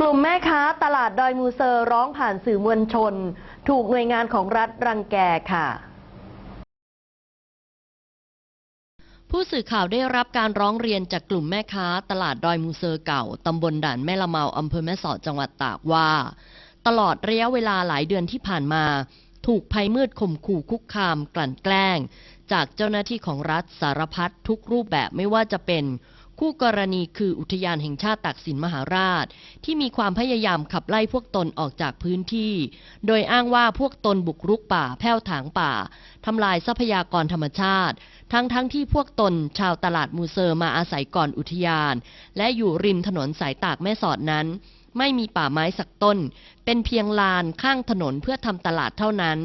กลุ่มแม่ค้าตลาดดอยมูเซอร์ร้องผ่านสื่อมวลชน ถูกหน่วยงานของรัฐรังแกค่ะ ผู้สื่อข่าวได้รับการร้องเรียนจากกลุ่มแม่ค้าตลาดดอยมูเซอร์เก่า ตำบลด่านแม่ละเมาอำเภอแม่สอดจังหวัดตากว่า ตลอดระยะเวลาหลายเดือนที่ผ่านมา ถูกภัยมืดข่มขู่คุกคาม กลั่นแกล้ง จากเจ้าหน้าที่ของรัฐสารพัดทุกรูปแบบไม่ว่าจะเป็น คู่กรณีคืออุทยานแห่งชาติตากสินมหาราช ที่มีความพยายามขับไล่พวกตนออกจากพื้นที่ โดยอ้างว่าพวกตนบุกรุกป่าแผ้วถางป่าทำลายทรัพยากรธรรมชาติ ทั้งทั้งที่พวกตนชาวตลาดมูเซอร์มาอาศัยก่อนอุทยาน และอยู่ริมถนนสายตากแม่สอดนั้น ไม่มีป่าไม้สักต้น เป็นเพียงลานข้างถนนเพื่อทำตลาดเท่านั้น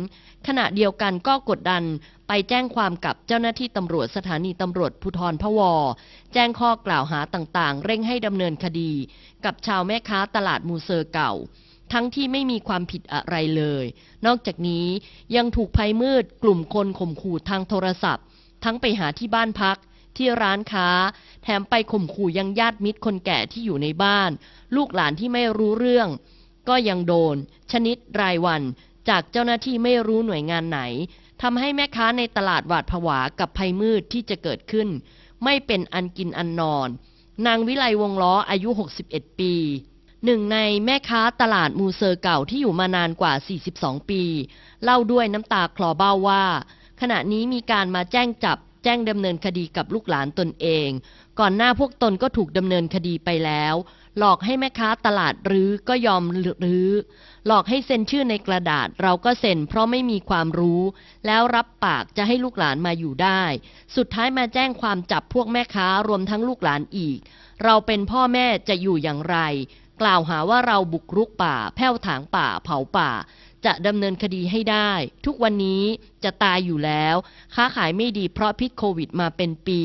ขณะเดียวกันก็กดดันไปแจ้งความกับเจ้าหน้าที่ตำรวจสถานีตำรวจภูธรพะวอ แจ้งข้อกล่าวหาต่างๆ เร่งให้ดำเนินคดี กับชาวแม่ค้าตลาดมูเซอร์เก่า ทั้งที่ไม่มีความผิดอะไรเลย นอกจากนี้ยังถูกภัยมืดกลุ่มคนข่มขู่ทางโทรศัพท์ ทั้งไปหาที่บ้านพัก ที่ร้านค้า แถมไปข่มขู่ยังญาติมิตรคนแก่ที่อยู่ในบ้าน ลูกหลานที่ไม่รู้เรื่อง ก็ยังโดน ชนิดรายวัน จากเจ้าหน้าที่ไม่รู้หน่วยงานไหนทำให้แม่ค้าในตลาดหวาดผวากับภัยมืดที่จะเกิดขึ้น ไม่เป็นอันกินอันนอน นางวิไลวงล้ออายุ 61 ปีหนึ่งในแม่ค้าตลาดมูเซอร์เก่าที่อยู่มานานกว่า 42 ปี เล่าด้วยน้ำตาคลอเบ้าว่า ขณะนี้มีการมาแจ้งจับ แจ้งดำเนินคดีกับลูกหลานตนเอง ก่อนหน้าพวกตนก็ถูกดำเนินคดีไปแล้ว หลอกให้แม่ค้าตลาดรื้อก็ยอมรื้อ หลอกให้เซ็นชื่อในกระดาษเราก็เซ็นเพราะไม่มีความรู้ แล้วรับปากจะให้ลูกหลานมาอยู่ได้ สุดท้ายมาแจ้งความจับพวกแม่ค้ารวมทั้งลูกหลานอีก เราเป็นพ่อแม่จะอยู่อย่างไร กล่าวหาว่าเราบุกรุกป่า แผ้วถางป่า เผาป่า จะดำเนินคดีให้ได้ ทุกวันนี้จะตายอยู่แล้ว ค้าขายไม่ดีเพราะพิษโควิดมาเป็นปี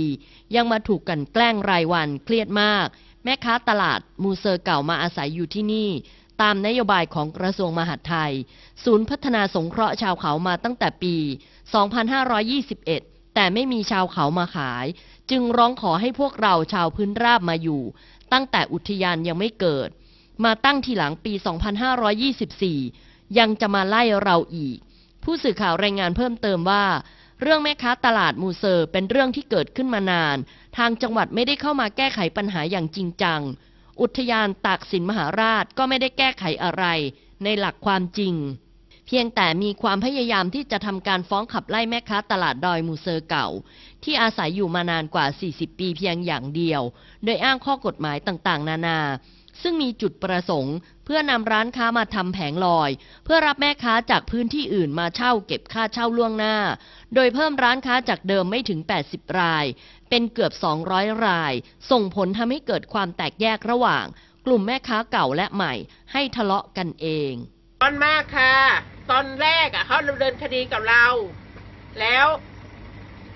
ยังมาถูกกันแกล้งรายวันเครียดมาก แม่ค้าตลาดมูเซอร์เก่ามาอาศัยอยู่ที่นี่ ตามนโยบายของกระทรวงมหาดไทย ศูนย์พัฒนาสงเคราะห์ชาวเขามาตั้งแต่ปี 2521แต่ไม่มีชาวเขามาขาย จึงร้องขอให้พวกเราชาวพื้นราบมาอยู่ ตั้งแต่อุทยานยังไม่เกิด มาตั้งทีหลังปี 2524 ยังจะมาไล่เราอีก ผู้สื่อข่าวรายงานเพิ่มเติมว่า เรื่องแม่ค้าตลาดมูเซอร์เป็นเรื่องที่เกิดขึ้นมานาน ทางจังหวัดไม่ได้เข้ามาแก้ไขปัญหาอย่างจริงจัง อุทยานตากสินมหาราชก็ไม่ได้แก้ไขอะไร ในหลักความจริง เพียงแต่มีความพยายามที่จะทำการฟ้องขับไล่แม่ค้าตลาดดอยมูเซอร์เก่า ที่อาศัยอยู่มานานกว่า 40 ปีเพียงอย่างเดียว โดยอ้างข้อกฎหมายต่างๆ นานา ซึ่งมีจุดประสงค์ เพื่อนำร้านค้ามาทำแผงลอย เพื่อรับแม่ค้าจากพื้นที่อื่นมาเช่าเก็บค่าเช่าล่วงหน้า โดยเพิ่มร้านค้าจากเดิมไม่ถึง 80 ราย เป็นเกือบ 200 ราย ส่งผลทำให้เกิดความแตกแยกระหว่าง กลุ่มแม่ค้าเก่าและใหม่ ให้ทะเลาะกันเองตอนมากค่ะ ตอนแรกอะเขาดำเนินคดีกับเรา แล้ว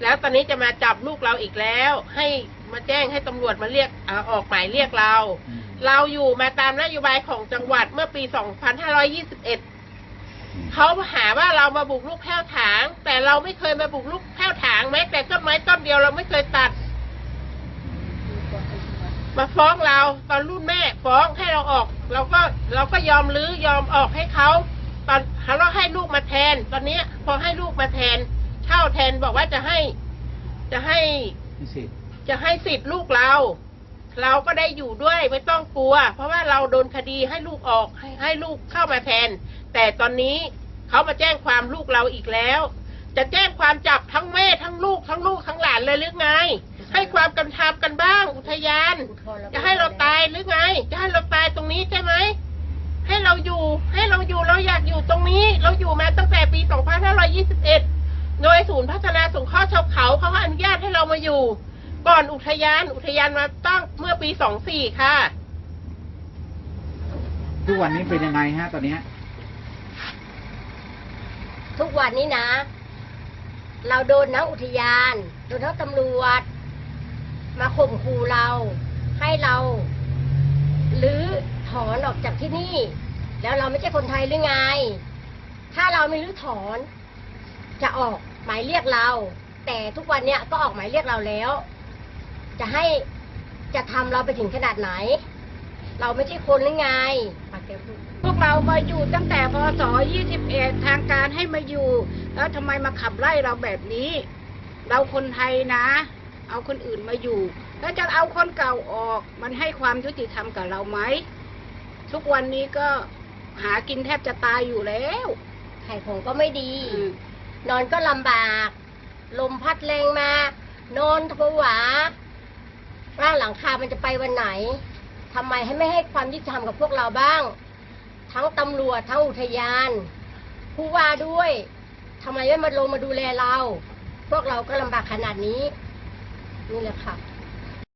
แล้วตอนนี้จะมาจับลูกเราอีกแล้ว ให้มาแจ้งให้ตำรวจมาเรียกเอ่อออกหมายเรียกเรา เราอยู่มาตามนโยบายของจังหวัดเมื่อปี 2521 เขาหาว่าเรามาบุกลุกแพ้วถาง แต่เราไม่เคยมาบุกลุกแพ้วถางแม้แต่ต้นไม้ต้นเดียวเราไม่เคยตัด มาฟ้องเราตอนรุ่นแม่ฟ้องให้เราออก เราก็เราก็ยอมรื้อยอมออกให้เขาตอนเราให้ลูกมาแทน ตอนเนี้ยพอให้ลูกมาแทนเช่าแทนบอกว่าจะให้ จะให้พิเศษจะให้สิทธิ์ลูกเรา เราก็ได้อยู่ด้วยไม่ต้องกลัว เพราะว่าเราโดนคดีให้ลูกออกให้ให้ลูกเข้ามาแทน แต่ตอนนี้เขามาแจ้งความลูกเราอีกแล้ว จะแจ้งความจับทั้งแม่ทั้งลูกทั้งลูกทั้งหลานเลยหรือไง ให้ความกันทำกันบ้าง อุทยาน จะให้เราตายหรือไง จะให้เราตายตรงนี้ใช่ไหมให้เราอยู่ให้เราอยู่เราอยากอยู่ตรงนี้ เราอยู่มาตั้งแต่ปี 2521 โดยศูนย์พัฒนาสงเคราะห์ชาวเขาเขาอนุญาตให้เรามาอยู่ ก่อนอุทยานอุทยานมาตั้งเมื่อปี24ค่ะ ทุกวันนี้เป็นยังไงฮะ ตอนเนี้ยทุกวันนี้นะ เราโดนทั้งอุทยาน โดนทั้งตำรวจ มาข่มขู่เรา ให้เราหรือถอนออกจากที่นี่ แล้วเราไม่ใช่คนไทยหรือไง ถ้าเราไม่รื้อถอน จะออกหมายเรียกเรา แต่ทุกวันเนี้ยก็ออกหมายเรียกเราแล้ว จะให้จะทำเราไปถึงขนาดไหน เราไม่ใช่คนหรือไงปากแกพูดพวกเรามาอยู่ตั้งแต่พศ21 ทางการให้มาอยู่ แล้วทำไมมาขับไล่เราแบบนี้ เราคนไทยนะ เอาคนอื่นมาอยู่ แล้วจะเอาคนเก่าออก มันให้ความยุติธรรมกับเราไหม ทุกวันนี้ก็หากินแทบจะตายอยู่แล้วไข่ผมก็ไม่ดีอืมนอนก็ลำบาก ลมพัดแรงมา นอนผวา ร่างหลังคา มันจะไปวันไหนทำไมให้ไม่ให้ความยุติธรรมกับพวกเราบ้าง ทั้งตำรวจทั้งอุทยาน ผู้ว่าด้วยทำไมไม่มาลงมาดูแลเรา พวกเราก็ลำบากขนาดนี้ นี่แหละค่ะ